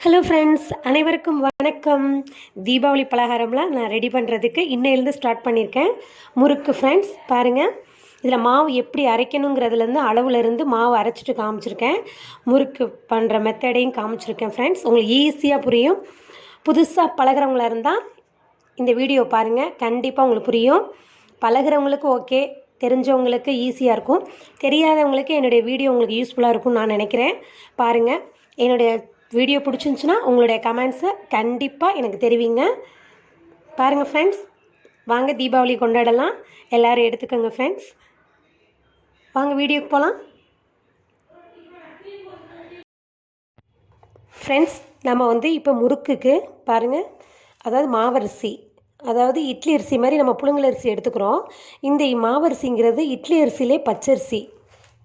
Hello friends அனைவருக்கும் வணக்கம். தீபாவளி பலகாரம்லாம் நான் ரெடி பண்ணுறதுக்கு இன்னையிலேருந்து ஸ்டார்ட் பண்ணியிருக்கேன் முறுக்கு ஃப்ரெண்ட்ஸ் பாருங்கள் இதில் மாவு எப்படி அரைக்கணுங்கிறதுலேருந்து அளவுலேருந்து மாவு அரைச்சிட்டு காமிச்சிருக்கேன். முறுக்கு பண்ணுற மெத்தடையும் காமிச்சிருக்கேன் ஃப்ரெண்ட்ஸ் உங்களுக்கு ஈஸியாக புரியும். புதுசாக பழகிறவங்களா இருந்தால் இந்த வீடியோ பாருங்கள் கண்டிப்பாக உங்களுக்கு புரியும். பழகிறவங்களுக்கு ஓகே தெரிஞ்சவங்களுக்கு ஈஸியாக இருக்கும். தெரியாதவங்களுக்கு என்னுடைய வீடியோ உங்களுக்கு யூஸ்ஃபுல்லாக இருக்கும்னு நான் நினைக்கிறேன். பாருங்கள் என்னுடைய வீடியோ பிடிச்சிருந்துச்சுன்னா உங்களுடைய கமெண்ட்ஸை கண்டிப்பாக எனக்கு தெரிவிங்க. பாருங்கள் ஃப்ரெண்ட்ஸ் வாங்க தீபாவளி கொண்டாடலாம். எல்லோரும் எடுத்துக்கோங்க ஃப்ரெண்ட்ஸ் வாங்க வீடியோக்கு போகலாம் ஃப்ரெண்ட்ஸ் நம்ம வந்து இப்போ முறுக்குக்கு பாருங்கள் அதாவது மாவரிசி அதாவது இட்லி அரிசி மாதிரி நம்ம புழுங்கல் அரிசி எடுத்துக்கிறோம். இந்த மாவரிசிங்கிறது இட்லி அரிசியிலே பச்சரிசி.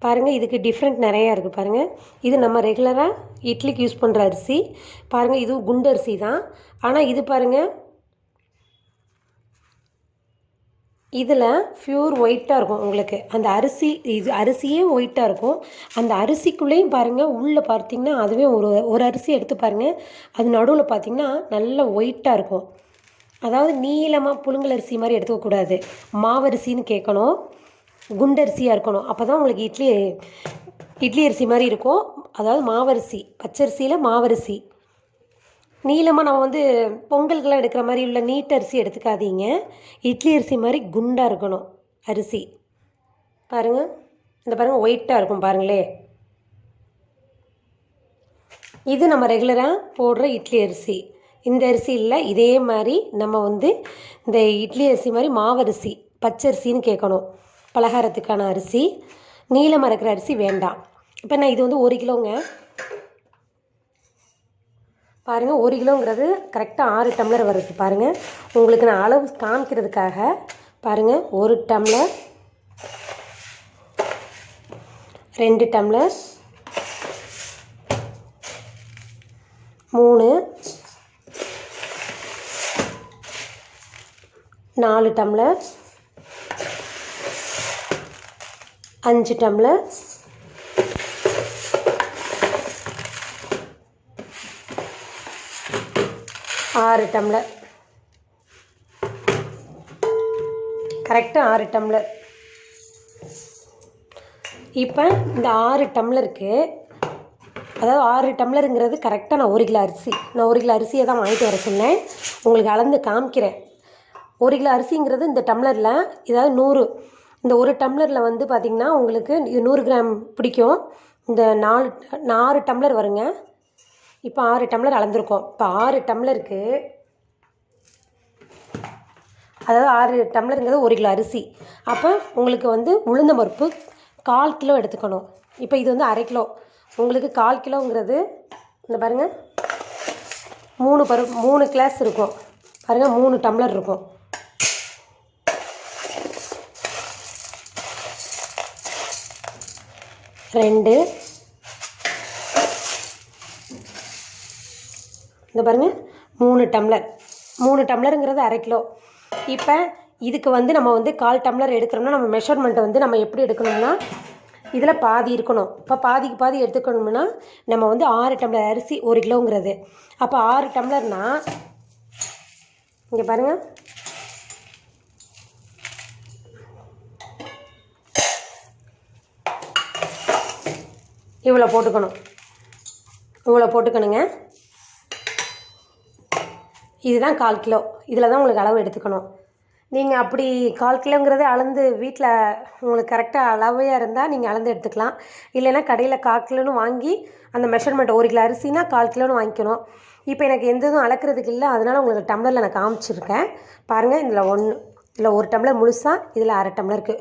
பாருங்கள் இதுக்கு டிஃப்ரெண்ட் நிறையா இருக்குது பாருங்கள் இது நம்ம ரெகுலராக இட்லிக்கு யூஸ் பண்ணுற அரிசி. பாருங்கள் இது குண்டு அரிசி தான். ஆனால் இது பாருங்கள் இதில் ப்யூர் ஒயிட்டாக இருக்கும் உங்களுக்கு. அந்த அரிசி இது அரிசியே ஒயிட்டாக இருக்கும். அந்த அரிசிக்குள்ளேயும் பாருங்கள் உள்ளே பார்த்தீங்கன்னா அதுவே ஒரு ஒரு அரிசி எடுத்து பாருங்கள் அது நடுவில் பார்த்தீங்கன்னா நல்ல ஒயிட்டாக இருக்கும். அதாவது நீளமாக புழுங்கல் அரிசி மாதிரி எடுத்துக்கக்கூடாது. மாவரிசின்னு கேட்கணும் குண்டரிசியாக இருக்கணும். அப்போ தான் உங்களுக்கு இட்லி இட்லி அரிசி மாதிரி இருக்கும். அதாவது மாவரிசி பச்சரிசியில் மாவரிசி. நீளமாக நம்ம வந்து பொங்கல்கெலாம் எடுக்கிற மாதிரி உள்ள நீட் அரிசி எடுத்துக்காதீங்க. இட்லி அரிசி மாதிரி குண்டாக இருக்கணும். அரிசி. பாருங்கள் இந்த பாருங்கள் ஒயிட்டாக இருக்கும் பாருங்களே. இது நம்ம ரெகுலராக போடுற இட்லி அரிசி. இந்த அரிசி இல்லை இதே மாதிரி நம்ம வந்து இந்த இட்லி அரிசி மாதிரி மாவரிசி பச்சரிசின்னு கேட்கணும். பலகாரத்துக்கான அரிசி நீளமாக இருக்கிற அரிசி வேண்டாம். இப்போ நான் இது வந்து ஒரு கிலோங்க. பாருங்கள் ஒரு கிலோங்கிறது கரெக்டாக ஆறு டம்ளர் வருது பாருங்கள் உங்களுக்கு நான் அளவு காமிக்கிறதுக்காக பாருங்கள் ஒரு டம்ளர் ரெண்டு டம்ளர் மூணு நாலு டம்ளர் அஞ்சு டம்ளர். ஆறு டம்ளர். கரெக்டாக ஆறு டம்ளர். இப்போ இந்த ஆறு டம்ளருக்கு அதாவது ஆறு டம்ளருங்கிறது கரெக்டாக நான் ஒரு கிலோ அரிசி. நான் ஒரு கிலோ அரிசியை தான் வாங்கிட்டு வர சொன்னேன். உங்களுக்கு அளந்து காமிக்கிறேன். ஒரு கிலோ அரிசிங்கிறது இந்த டம்ளரில் இதாவது நூறு இந்த ஒரு டம்ளரில் வந்து பார்த்திங்கன்னா உங்களுக்கு நூறு கிராம் பிடிக்கும். இந்த நாலு ஆறு டம்ளர் வருங்க. இப்போ ஆறு டம்ளர் அளந்துருக்கோம். இப்போ ஆறு டம்ளருக்கு அதாவது ஆறு டம்ளருங்கிறது ஒரு கிலோ அரிசி. அப்போ உங்களுக்கு வந்து உளுந்த பருப்பு கால் கிலோ எடுத்துக்கணும். இப்போ இது வந்து அரை கிலோ. உங்களுக்கு கால் கிலோங்கிறது இந்த பாருங்கள் மூணு பரு மூணு கிளாஸ் இருக்கும். பாருங்கள் மூணு டம்ளர் இருக்கும். ரெண்டு. இந்த பாருங்கள் மூணு டம்ளர். மூணு டம்ளருங்கிறது அரை கிலோ. இப்போ இதுக்கு வந்து நம்ம வந்து கால் டம்ளர் எடுக்கிறோம்னா நம்ம மெஷர்மெண்ட்டை வந்து நம்ம எப்படி எடுக்கணும்னா இதில் பாதி இருக்கணும். இப்போ பாதிக்கு பாதி எடுத்துக்கணும்னா நம்ம வந்து ஆறு டம்ளர் அரிசி ஒரு கிலோங்கிறது. அப்போ ஆறு டம்ளர்னால் இங்கே பாருங்கள் இவ்வளோ போட்டுக்கணும். இவ்வளோ போட்டுக்கணுங்க. இதுதான் கால் கிலோ. இதில் தான் உங்களுக்கு அளவு எடுத்துக்கணும். நீங்கள் அப்படி கால் கிலோங்கிறதே அளந்து வீட்டில் உங்களுக்கு கரெக்டாக அளவையாக இருந்தால் நீங்கள் அளந்து எடுத்துக்கலாம். இல்லைன்னா கடையில் கால் கிலோன்னு வாங்கி அந்த மெஷர்மெண்ட் ஒரு கிலோ அரிசினா கால் கிலோன்னு வாங்கிக்கணும். இப்போ எனக்கு எந்த இதுவும் அளக்கிறதுக்கு இல்லை. அதனால் உங்களுக்கு டம்ளரில் நான் காமிச்சிருக்கேன். பாருங்கள் இதில் ஒன்று இதில் ஒரு டம்ளர் முழுசாக இதில் அரை டம்ளருக்கு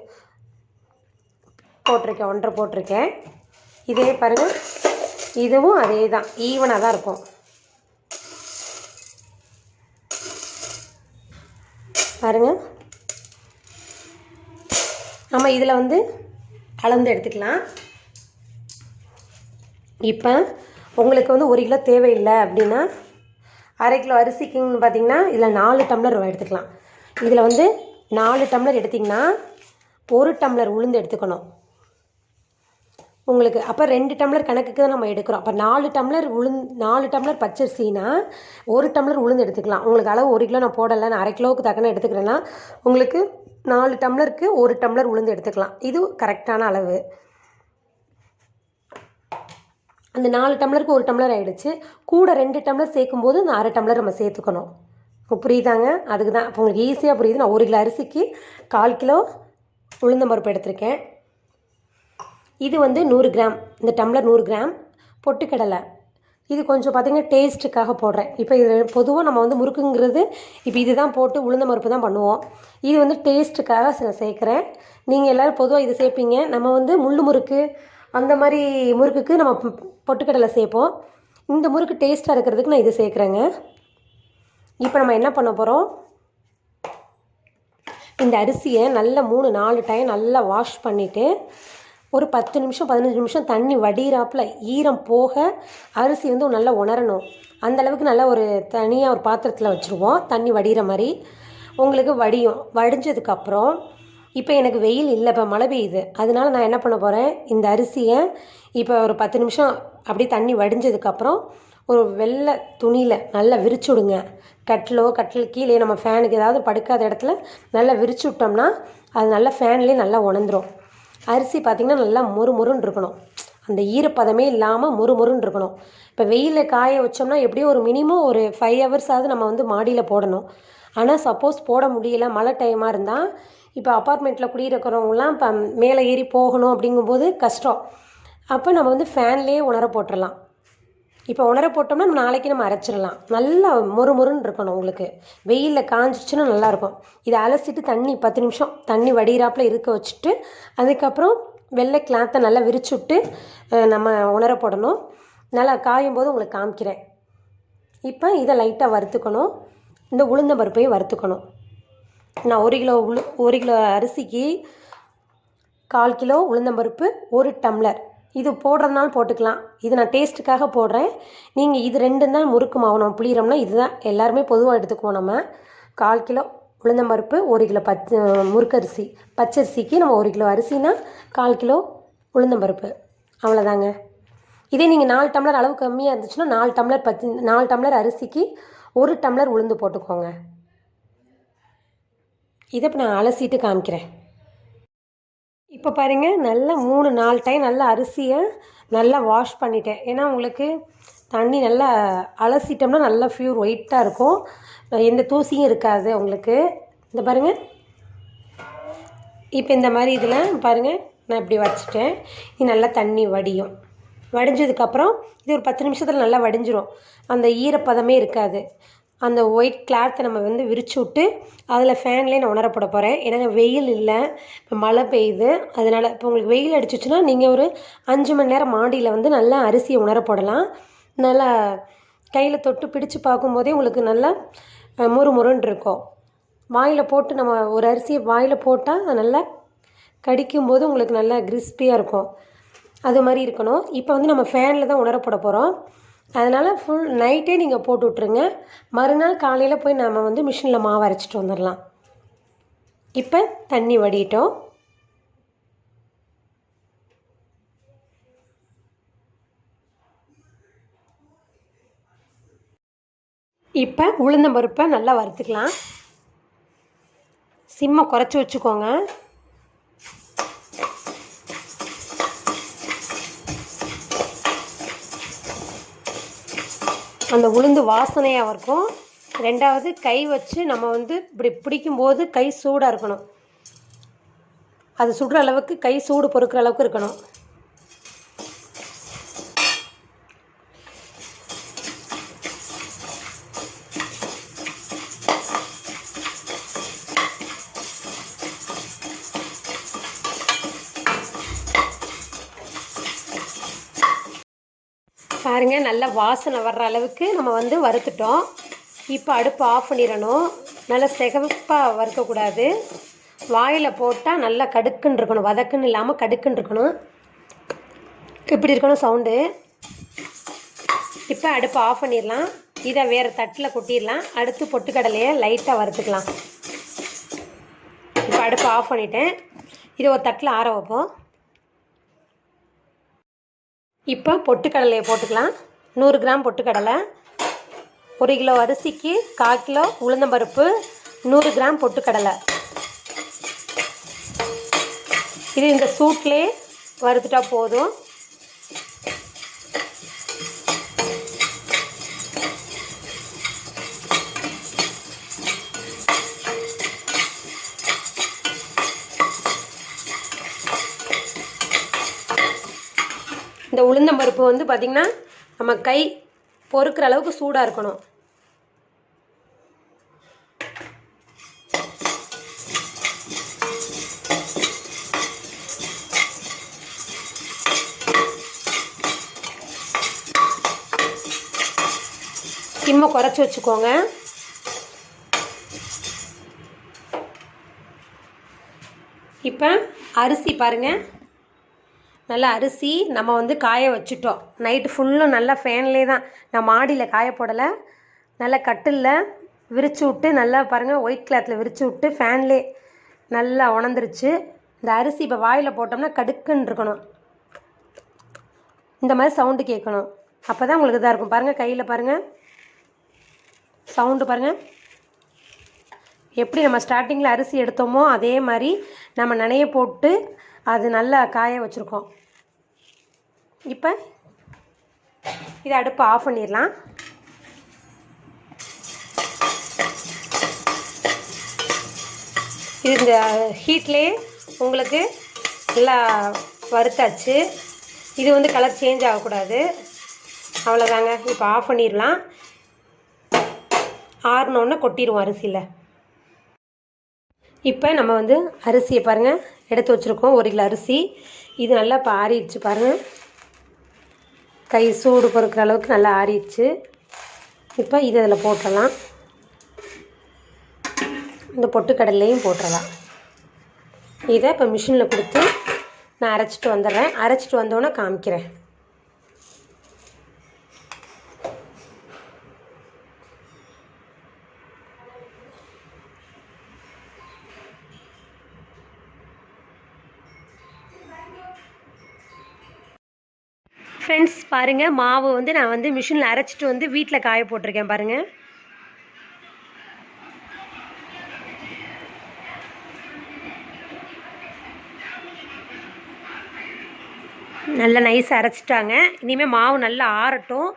போட்டிருக்கேன் ஒன்றரை போட்டிருக்கேன். இதே பாருங்கள் இதுவும் அதே தான் ஈவனாக தான் இருக்கும். பாருங்கள் நம்ம இதில் வந்து அளந்து எடுத்துக்கலாம். இப்போ உங்களுக்கு வந்து ஒரு கிலோ தேவையில்லை அப்படின்னா அரை கிலோ அரிசிக்குன்னு பார்த்தீங்கன்னா இதில் நாலு டம்ளர் எடுத்துக்கலாம். இதில் வந்து நாலு டம்ளர் எடுத்திங்கன்னா ஒரு டம்ளர் உளுந்து எடுத்துக்கணும். உங்களுக்கு அப்போ ரெண்டு டம்ளர் கணக்குக்கு தான் நம்ம எடுக்கிறோம். அப்போ நாலு டம்ளர் உளுந் நாலு டம்ளர் பச்சரிசினா ஒரு டம்ளர் உளுந்து எடுத்துக்கலாம். உங்களுக்கு அளவு ஒரு கிலோ நான் போடலை நான் அரை கிலோவுக்கு தக்கன எடுத்துக்கிறேன்னா உங்களுக்கு நாலு டம்ளருக்கு ஒரு டம்ளர் உளுந்து எடுத்துக்கலாம். இது கரெக்டான அளவு. அந்த நாலு டம்ளருக்கு ஒரு டம்ளர் ஆகிடுச்சு கூட ரெண்டு டம்ளர் சேர்க்கும்போது இந்த அரை டம்ளர் நம்ம சேர்த்துக்கணும். இப்போ புரியுதாங்க? அதுக்கு தான் இப்போ உங்களுக்கு ஈஸியாக புரியுது. நான் ஒரு கிலோ அரிசிக்கு கால் கிலோ உளுந்தம்பருப்பு எடுத்திருக்கேன். இது வந்து நூறு கிராம். இந்த டம்ளர் நூறு கிராம். பொட்டுக்கடலை. இது கொஞ்சம் பார்த்திங்கன்னா டேஸ்ட்டுக்காக போடுறேன். இப்போ இது பொதுவாக நம்ம வந்து முறுக்குங்கிறது இப்போ இது தான் போட்டு உளுந்த மறுப்பு தான் பண்ணுவோம். இது வந்து டேஸ்ட்டுக்காக சில சேர்க்குறேன். நீங்கள் எல்லோரும் பொதுவாக இது சேர்ப்பீங்க. நம்ம வந்து முள் முறுக்கு அந்த மாதிரி முறுக்குக்கு நம்ம பொட்டுக்கடலை சேர்ப்போம். இந்த முறுக்கு டேஸ்ட்டாக இருக்கிறதுக்கு நான் இது சேர்க்குறேங்க. இப்போ நம்ம என்ன பண்ண போகிறோம் இந்த அரிசியை நல்லா மூணு நாலு டைம் நல்லா வாஷ் பண்ணிவிட்டு ஒரு பத்து நிமிஷம் பதினஞ்சு நிமிஷம் தண்ணி வடிகிறாப்புல ஈரம் போக அரிசி வந்து நல்லா உணரணும். அந்த அளவுக்கு நல்லா ஒரு தனியாக ஒரு பாத்திரத்தில் வச்சுருவோம். தண்ணி வடிகிற மாதிரி. உங்களுக்கு வடியும். வடிஞ்சதுக்கப்புறம் இப்போ எனக்கு வெயில் இல்லை இப்போ மழை பெய்யுது. அதனால நான் என்ன பண்ண போகிறேன் இந்த அரிசியை இப்போ ஒரு பத்து நிமிஷம் அப்படியே தண்ணி வடிஞ்சதுக்கப்புறம் ஒரு வெள்ளை துணியில் நல்லா விரிச்சு விடுங்க. கட்டிலோ கட்டில் கீழே நம்ம ஃபேனுக்கு ஏதாவது படுக்காத இடத்துல நல்லா விரிச்சு விட்டோம்னா அது நல்லா ஃபேன்லேயே நல்லா உணர்ந்துரும். அரிசி பார்த்திங்கன்னா நல்லா மொறு மொறுன்னு இருக்கணும். அந்த ஈரப்பதமே இல்லாமல் மொறு மொறுன்னு இருக்கணும். இப்போ வெயிலில் காய வச்சோம்னா எப்படியும் ஒரு மினிமம் ஒரு ஃபைவ் ஹவர்ஸாவது நம்ம வந்து மாடியில் போடணும். ஆனால் சப்போஸ் போட முடியல மழை டைமாக இருந்தால் இப்போ அப்பார்ட்மெண்ட்டில் குடியிருக்கிறவங்களாம் இப்போ மேலே ஏறி போகணும் அப்படிங்கும்போது கஷ்டம். அப்போ நம்ம வந்து ஃபேன்லேயே உணர போட்டுடலாம் இப்போ உணர போட்டோம்னா நம்ம நாளைக்கு நம்ம அரைச்சிடலாம். நல்லா மொறு மொறுன்னு இருக்கணும் உங்களுக்கு. வெயிலில் காஞ்சிச்சுன்னா நல்லாயிருக்கும் இதை அலசிட்டு தண்ணி பத்து நிமிஷம் தண்ணி வடிகிறாப்புல இருக்க வச்சுட்டு அதுக்கப்புறம் வெள்ளை கிளாத்தை நல்லா விரிச்சு விட்டு நம்ம உணர போடணும். நல்லா காயும் போது உங்களுக்கு காமிக்கிறேன். இப்போ இதை லைட்டாக வறுத்துக்கணும். இந்த உளுந்த பருப்பையும் வறுத்துக்கணும். நான் ஒரு கிலோ உளு ஒரு கிலோ அரிசிக்கு கால் கிலோ உளுந்தம்பருப்பு ஒரு டம்ளர். இது போடுறதுனால போட்டுக்கலாம். இது நான் டேஸ்ட்டுக்காக போடுறேன். நீங்கள் இது ரெண்டும் தான் முறுக்கு மாவு நம்ம புளியிறோம்னா இதுதான். எல்லாருமே பொதுவாக எடுத்துக்குவோம் நம்ம. கால் கிலோ உளுந்தம்பருப்பு ஒரு கிலோ பச்சை முறுக்கரிசி. பச்சரிசிக்கு நம்ம ஒரு கிலோ அரிசினா கால் கிலோ உளுந்தம்பருப்பு அவ்வளோதாங்க. இதே நீங்கள் நாலு டம்ளர் அளவு கம்மியாக இருந்துச்சுன்னா நாலு டம்ளர் பத்து நாலு டம்ளர் அரிசிக்கு ஒரு டம்ளர் உளுந்து போட்டுக்கோங்க. இதை இப்போ நான் அலசிட்டு காமிக்கிறேன். இப்போ பாருங்கள் நல்லா மூணு நாலு டைம் நல்லா அரிசியை நல்லா வாஷ் பண்ணிட்டேன். ஏன்னா உங்களுக்கு தண்ணி நல்லா அலசிட்டோம்னா நல்லா ப்யூர் ஒயிட்டாக இருக்கும். எந்த தூசியும் இருக்காது உங்களுக்கு. இந்த பாருங்கள் இப்போ இந்த மாதிரி இதில் பாருங்கள் நான் இப்படி வச்சுட்டேன். இது நல்லா தண்ணி வடியும். வடிஞ்சதுக்கப்புறம் இது ஒரு பத்து நிமிஷத்தில் நல்லா வடிஞ்சிரும். அந்த ஈரப்பதமே இருக்காது. அந்த ஒயிட் கிளாத்தை நம்ம வந்து விரிச்சு விட்டு அதில் ஃபேன்லேயே நான் உணரப்பட போகிறேன் ஏன்னா வெயில் இல்லை. இப்போ மழை பெய்யுது. அதனால் இப்போ உங்களுக்கு வெயில் அடிச்சிச்சுன்னா நீங்கள் ஒரு அஞ்சு மணி நேரம் மாடியில் வந்து நல்லா அரிசியை உணரப்படலாம் நல்லா கையில் தொட்டு பிடிச்சு பார்க்கும்போதே உங்களுக்கு நல்லா முறு முறுன்னு இருக்கும். வாயில் போட்டு நம்ம ஒரு அரிசியை வாயில் போட்டால் நல்லா கடிக்கும்போது உங்களுக்கு நல்லா கிறிஸ்பியாக இருக்கும். அது மாதிரி இருக்கணும். இப்போ வந்து நம்ம ஃபேனில் தான் உணரப்பட போகிறோம் அதனால் ஃபுல் நைட்டே நீங்கள் போட்டு விட்ருங்க மறுநாள் காலையில் போய் நம்ம வந்து மிஷினில் மாவு அரைச்சிட்டு வந்துடலாம் இப்போ தண்ணி வடிட்டோம் இப்போ உளுந்தம்பருப்பை நல்லா வறுத்துக்கலாம். சிம்மை குறைச்சி வச்சுக்கோங்க. அந்த உளுந்து வாசனையாக இருக்கும். ரெண்டாவது கை வச்சு நம்ம வந்து இப்படி பிடிக்கும்போது கை சூடாக இருக்கணும். அது சுடுற அளவுக்கு கை சூடு பொறுக்கிற அளவுக்கு இருக்கணும். பாருங்க நல்லா வாசனை வர்ற அளவுக்கு நம்ம வந்து வறுத்துட்டோம். இப்போ அடுப்பு ஆஃப் பண்ணிடணும். நல்லா சிகப்பாக வறுக்கக்கூடாது. வாயில் போட்டால் நல்லா கடுக்குன்னு இருக்கணும். வதக்குன்னு இல்லாமல் கடுக்குன்னு இருக்கணும். இப்படி இருக்கணும் சவுண்டு இப்போ அடுப்பு ஆஃப் பண்ணிடலாம். இதை வேறு தட்டில் கொட்டிடலாம். அடுத்து பொட்டுக்கடலையை லைட்டாக வறுத்துக்கலாம். இப்போ அடுப்பு ஆஃப் பண்ணிட்டேன். இதை ஒரு தட்டில் ஆற வைப்போம். இப்போ பொட்டுக்கடலையை போட்டுக்கலாம். நூறு கிராம் பொட்டுக்கடலை. ஒரு கிலோ அரிசிக்கு கால் கிலோ உளுந்தம்பருப்பு நூறு கிராம் பொட்டுக்கடலை. இது இந்த சூட்லேயே வறுத்துட்டா போதும். இந்த உளுந்தம்பருப்பு வந்து பார்த்திங்கன்னா நம்ம கை பொறுக்கிற அளவுக்கு சூடாக இருக்கணும். சிம்மை குறைச்சி வச்சுக்கோங்க. இப்போ அரிசி பாருங்கள் நல்லா அரிசி நம்ம வந்து காய வச்சுட்டோம். நைட்டு ஃபுல்லும் நல்லா ஃபேன்லேயே தான். நான் மாடியில் காய போடலை. நல்லா கட்டிலில் விரித்து விட்டு நல்லா பாருங்கள் ஒயிட் கிளாத்தில் விரித்து விட்டு ஃபேன்லே நல்லா உணர்ந்துருச்சு. இந்த அரிசி இப்போ வாயில் போட்டோம்னா கடுக்குன்னு இருக்கணும். இந்த மாதிரி சவுண்டு கேட்கணும். அப்போ தான் உங்களுக்கு இதாக இருக்கும். பாருங்கள் கையில் பாருங்கள் சவுண்டு பாருங்கள் எப்படி நம்ம ஸ்டார்டிங்கில் அரிசி எடுத்தோமோ அதே மாதிரி நம்ம நனைய போட்டு அது நல்லா காய வச்சுருக்கோம். இப்போ இதை அடுப்பை ஆஃப் பண்ணிடலாம். இது இந்த ஹீட்லேயே உங்களுக்கு நல்லா வறுத்தாச்சு. இது வந்து கலர் சேஞ்ச் ஆகக்கூடாது. அவ்வளோதாங்க இப்போ ஆஃப் பண்ணிடலாம். ஆறினோடனே கொட்டிடுவோம் அரிசியில். இப்போ நம்ம வந்து அரிசியை பாருங்கள் எடுத்து வச்சுருக்கோம். ஒரு கிலோ அரிசி. இது நல்லா இப்போ ஆறிடுச்சு பாருங்கள் கை சூடு பொறுக்கிற அளவுக்கு நல்லா ஆறிடுச்சு. இப்போ இது அதில் போட்டுடலாம். இந்த பொட்டுக்கடலையும் போட்டுடலாம். இதை இப்போ மிஷினில் கொடுத்து நான் அரைச்சிட்டு வந்துடுறேன். அரைச்சிட்டு வந்தோன்னே காமிக்கிறேன். ஃப்ரெண்ட்ஸ் பாருங்கள் மாவு வந்து நான் வந்து மிஷினில் அரைச்சிட்டு வந்து வீட்டில் காய போட்டிருக்கேன் பாருங்கள் நல்லா நைஸாக அரைச்சிட்டாங்க. இனிமேல் மாவு நல்லா ஆறட்டும்.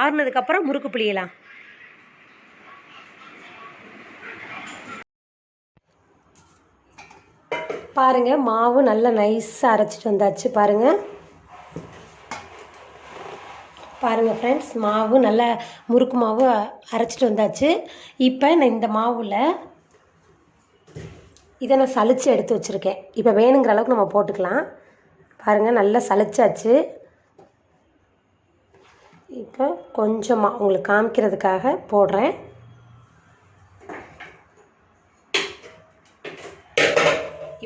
ஆறுனதுக்கப்புறம் முறுக்கு புளியலாம். பாருங்கள் மாவு நல்லா நைஸாக அரைச்சிட்டு வந்தாச்சு பாருங்கள் பாருங்கள் ஃப்ரெண்ட்ஸ் மாவு நல்லா முறுக்கு மாவு அரைச்சிட்டு வந்தாச்சு. இப்போ நான் இந்த மாவில் இதை நான் சளிச்சு எடுத்து வச்சுருக்கேன். இப்போ வேணுங்கிற அளவுக்கு நம்ம போட்டுக்கலாம். பாருங்கள் நல்லா சலிச்சாச்சு. இப்போ கொஞ்சமாக உங்களுக்கு காமிக்கிறதுக்காக போடுறேன்.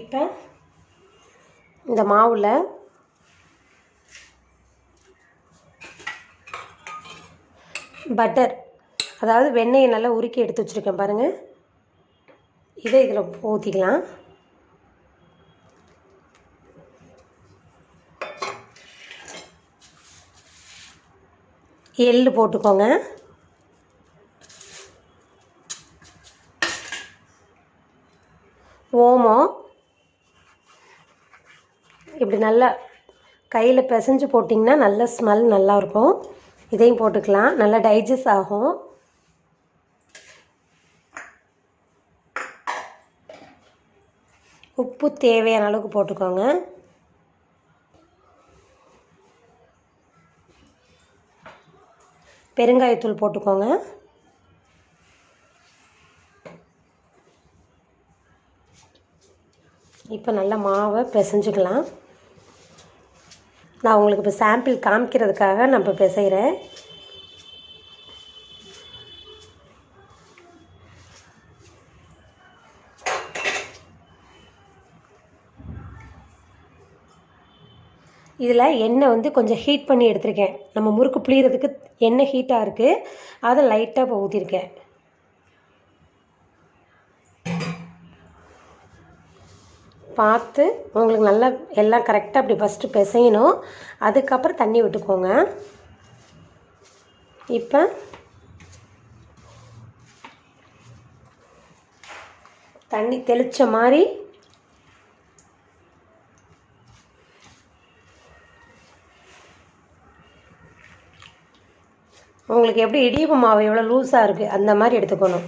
இப்போ இந்த மாவில் பட்டர் அதாவது வெண்ணெயை நல்லா உருக்கி எடுத்து வச்சுருக்கேன் பாருங்கள் இதை இதில் ஊற்றிக்கலாம் எள்ளு போட்டுக்கோங்க. ஓமம் இப்படி நல்லா கையில் பிசைஞ்சு போட்டிங்கன்னா நல்ல ஸ்மெல் நல்லாயிருக்கும். இதையும் போட்டுக்கலாம். நல்லா டைஜஸ்ட் ஆகும். உப்பு தேவையான அளவுக்கு போட்டுக்கோங்க. பெருங்காயத்தூள் போட்டுக்கோங்க. இப்போ நல்லா மாவை பிசைஞ்சுக்கலாம். நான் உங்களுக்கு இப்போ சாம்பிள் காமிக்கிறதுக்காக நான் இப்போ பிசைகிறேன். இதில் எண்ணெய் வந்து கொஞ்சம் ஹீட் பண்ணி எடுத்திருக்கேன். நம்ம முறுக்கு புளியறதுக்கு எண்ணெய் ஹீட்டாக இருக்குது அதை லைட்டாக இப்போ ஊற்றிருக்கேன் பார்த்து உங்களுக்கு நல்லா எல்லாம் கரெக்டாக அப்படி ஃபஸ்ட்டு பிசையணும். அதுக்கப்புறம் தண்ணி விட்டுக்கோங்க. இப்போ தண்ணி தெளித்த மாதிரி உங்களுக்கு எப்படி இடியப்பு மாவு எவ்வளோ லூஸாக இருக்குது அந்த மாதிரி எடுத்துக்கணும்.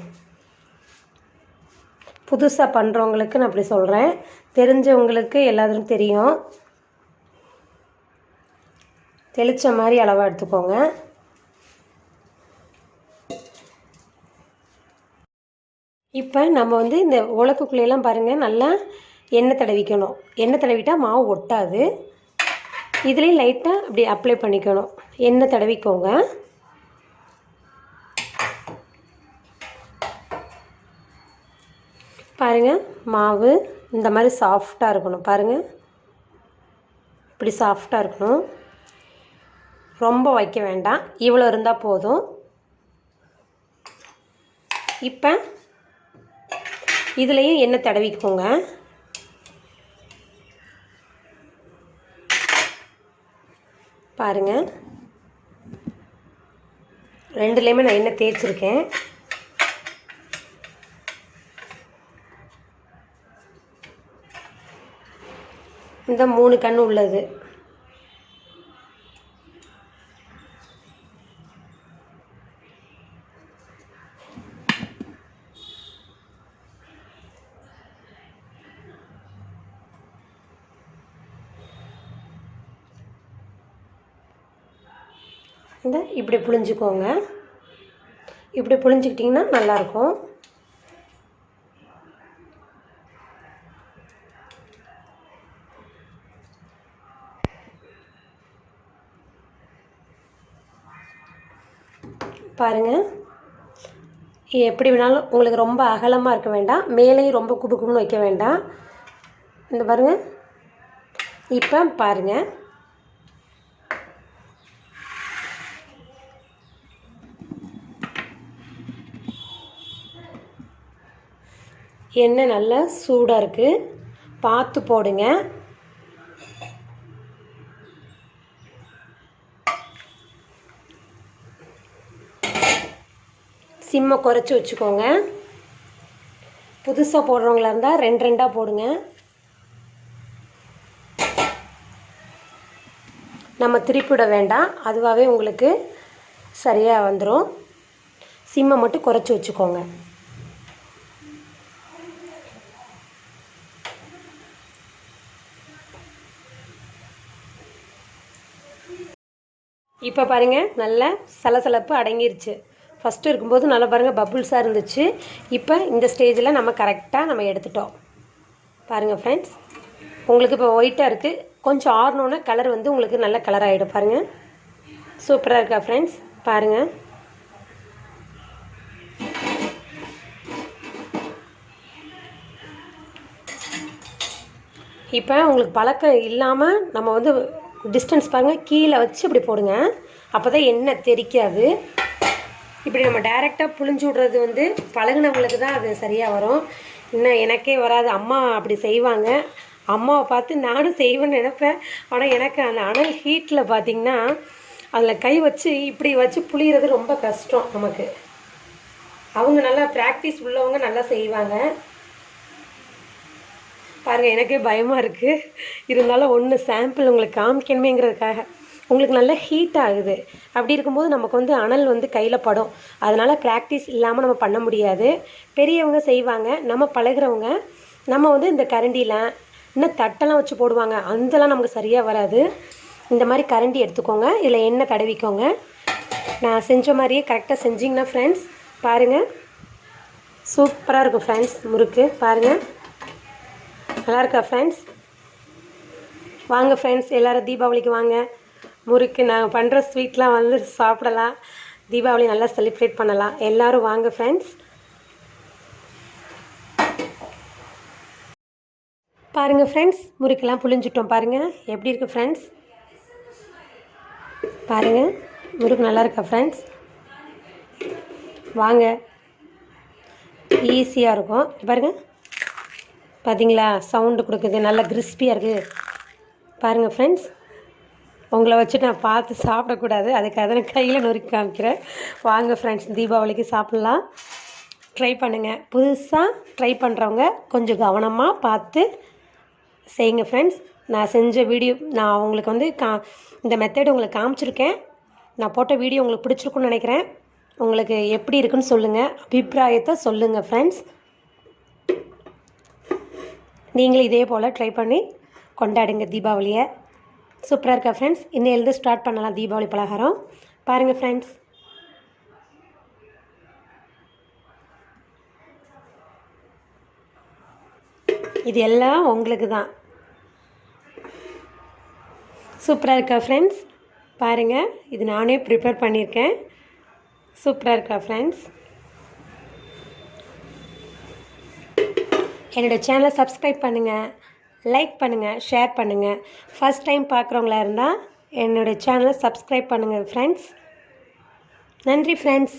புதுசாக பண்ணுறவங்களுக்கு நான் அப்படி சொல்கிறேன் தெரிஞ்சவங்களுக்கு எல்லாத்துக்கும் தெரியும். தெளித்த மாதிரி அளவாக எடுத்துக்கோங்க. இப்போ நம்ம வந்து இந்த உலக்குக்குள்ளேயெல்லாம் பாருங்கள் நல்லா எண்ணெய் தடவிக்கணும். எண்ணெய் தடவிட்டால் மாவு ஒட்டாது. இதுலேயும் லைட்டாக அப்படி அப்ளை பண்ணிக்கணும். எண்ணெய் தடவிக்கோங்க. பாருங்கள் மாவு இந்த மாதிரி சாஃப்டாக இருக்கணும். பாருங்கள் இப்படி சாஃப்டாக இருக்கணும். ரொம்ப வைக்க வேண்டாம். இவ்வளோ இருந்தால் போதும். இப்போ இதுலேயும் எண்ணெய் தடவிக்கோங்க. பாருங்கள் ரெண்டுலேயுமே நான் எண்ணெய் தேய்ச்சிருக்கேன். இந்த மூணு கண் உள்ளது. இந்த இப்படி புழிஞ்சுக்கோங்க. இப்படி புழிஞ்சிக்கிட்டிங்கன்னா நல்லாயிருக்கும் பாருங்கள் எப்படி வேணாலும் உங்களுக்கு ரொம்ப அகலமாக இருக்க வேண்டாம். மேலேயும் ரொம்ப குபு குபுன்னு வைக்க வேண்டாம். இந்த பாருங்கள் இப்போ பாருங்கள் எண்ணெய் நல்லா சூடாக இருக்குது பார்த்து போடுங்க. சிம்மை குறைச்சி வச்சுக்கோங்க. புதுசாக போடுறவங்களா இருந்தால் ரெண்டு ரெண்டாக போடுங்க. நம்ம திருப்பிவிட வேண்டாம். அதுவாகவே உங்களுக்கு சரியாக வந்துடும் சிம்மை மட்டும் குறைச்சி வச்சுக்கோங்க. இப்போ பாருங்கள் நல்ல சலசலப்பு அடங்கிருச்சு. ஃபஸ்ட்டு இருக்கும்போது நல்லா பாருங்கள் பபுள்ஸாக இருந்துச்சு. இப்போ இந்த ஸ்டேஜில் நம்ம கரெக்டாக நம்ம எடுத்துட்டோம். பாருங்கள் ஃப்ரெண்ட்ஸ் உங்களுக்கு இப்போ ஒயிட்டாக இருக்குது கொஞ்சம் ஆறினோன்னா கலர் வந்து உங்களுக்கு நல்ல கலர் ஆகிடும் பாருங்கள் சூப்பராக இருக்கா ஃப்ரெண்ட்ஸ் பாருங்கள் இப்போ உங்களுக்கு பழக்கம் இல்லாமல் நம்ம வந்து டிஸ்டன்ஸ் பாருங்கள் கீழே வச்சு இப்படி போடுங்க. அப்போ தான் எண்ணெய் தெரிக்காது. இப்படி நம்ம டைரெக்டாக புழிஞ்சு விட்றது வந்து பழகினவங்களுக்கு தான் அது சரியாக வரும். இன்னும் எனக்கே வராது. அம்மா அப்படி செய்வாங்க. அம்மாவை பார்த்து நானும் செய்வேன்னு நினப்பேன். ஆனால் எனக்கு அந்த அனல் ஹீட்டில் பார்த்திங்கன்னா அதில் கை வச்சு இப்படி வச்சு புளியறது ரொம்ப கஷ்டம் நமக்கு. அவங்க நல்லா ப்ராக்டிஸ் உள்ளவங்க நல்லா செய்வாங்க. பாருங்கள் எனக்கே பயமாக இருக்குது இருந்தாலும் ஒன்று சாம்பிள் உங்களுக்கு காமிக்கணுமேங்கிறதுக்காக. உங்களுக்கு நல்லா ஹீட் ஆகுது. அப்படி இருக்கும்போது நமக்கு வந்து அனல் வந்து கையில் படும். அதனால் ப்ராக்டிஸ் இல்லாமல் நம்ம பண்ண முடியாது. பெரியவங்க செய்வாங்க. நம்ம பழகிறவங்க நம்ம வந்து இந்த கரண்டிலாம் இன்னும் தட்டெல்லாம் வச்சு போடுவாங்க. அதெல்லாம் நமக்கு சரியாக வராது. இந்த மாதிரி கரண்டி எடுத்துக்கோங்க. இதில் எண்ணெய் தடவிக்கோங்க. நான் செஞ்ச மாதிரியே கரெக்டாக செஞ்சிங்கன்னா ஃப்ரெண்ட்ஸ் பாருங்கள் சூப்பராக இருக்கும் ஃப்ரெண்ட்ஸ் முறுக்கு. பாருங்கள் நல்லா இருக்கா ஃப்ரெண்ட்ஸ் வாங்க ஃப்ரெண்ட்ஸ் எல்லோரும் தீபாவளிக்கு வாங்க. முறுக்கு நாங்கள் பண்ணுற ஸ்வீட்லாம் வந்து சாப்பிடலாம். தீபாவளி நல்லா செலிப்ரேட் பண்ணலாம். எல்லோரும் வாங்க ஃப்ரெண்ட்ஸ் பாருங்கள் ஃப்ரெண்ட்ஸ் முறுக்கெல்லாம் புளிஞ்சிட்டோம் பாருங்கள் எப்படி இருக்குது ஃப்ரெண்ட்ஸ் பாருங்கள் முறுக்கு நல்லா இருக்கா ஃப்ரெண்ட்ஸ் வாங்க. ஈஸியாக இருக்கும். பாருங்கள் பார்த்தீங்களா சவுண்டு கொடுக்குது. நல்லா கிறிஸ்பியாக இருக்குது பாருங்கள் ஃப்ரெண்ட்ஸ் உங்களை வச்சு நான் பார்த்து சாப்பிடக்கூடாது. அதுக்காக தான் நான் கையில் நொறுக்கி காமிக்கிறேன். வாங்க ஃப்ரெண்ட்ஸ் தீபாவளிக்கு சாப்பிட்லாம். ட்ரை பண்ணுங்கள் புதுசாக ட்ரை பண்ணுறவங்க கொஞ்சம் கவனமாக பார்த்து செய்யுங்க ஃப்ரெண்ட்ஸ் நான் செஞ்ச வீடியோ நான் உங்களுக்கு வந்து கா இந்த மெத்தட் உங்களுக்கு காமிச்சிருக்கேன். நான் போட்ட வீடியோ உங்களுக்கு பிடிச்சிருக்குன்னு நினைக்கிறேன். உங்களுக்கு எப்படி இருக்குன்னு சொல்லுங்கள் அபிப்பிராயத்தை சொல்லுங்கள் ஃப்ரெண்ட்ஸ் நீங்களும் இதே போல் ட்ரை பண்ணி கொண்டாடுங்க தீபாவளியை. சூப்பராக இருக்கா ஃப்ரெண்ட்ஸ் இன்னையிலேருந்து ஸ்டார்ட் பண்ணலாம் தீபாவளி பலகாரம். பாருங்கள் ஃப்ரெண்ட்ஸ் இது எல்லாம் உங்களுக்கு தான் சூப்பராக இருக்கா ஃப்ரெண்ட்ஸ் பாருங்கள் இது நானே ப்ரிப்பேர் பண்ணியிருக்கேன். சூப்பராக இருக்கா ஃப்ரெண்ட்ஸ் என்னோடய சேனலை சப்ஸ்கிரைப் பண்ணுங்கள் லைக் பண்ணுங்கள் ஷேர் பண்ணுங்கள் ஃபஸ்ட் டைம் பார்க்குறவங்களா இருந்தால் என்னுடைய சேனலை சப்ஸ்கிரைப் பண்ணுங்கள் ஃப்ரெண்ட்ஸ் நன்றி ஃப்ரெண்ட்ஸ்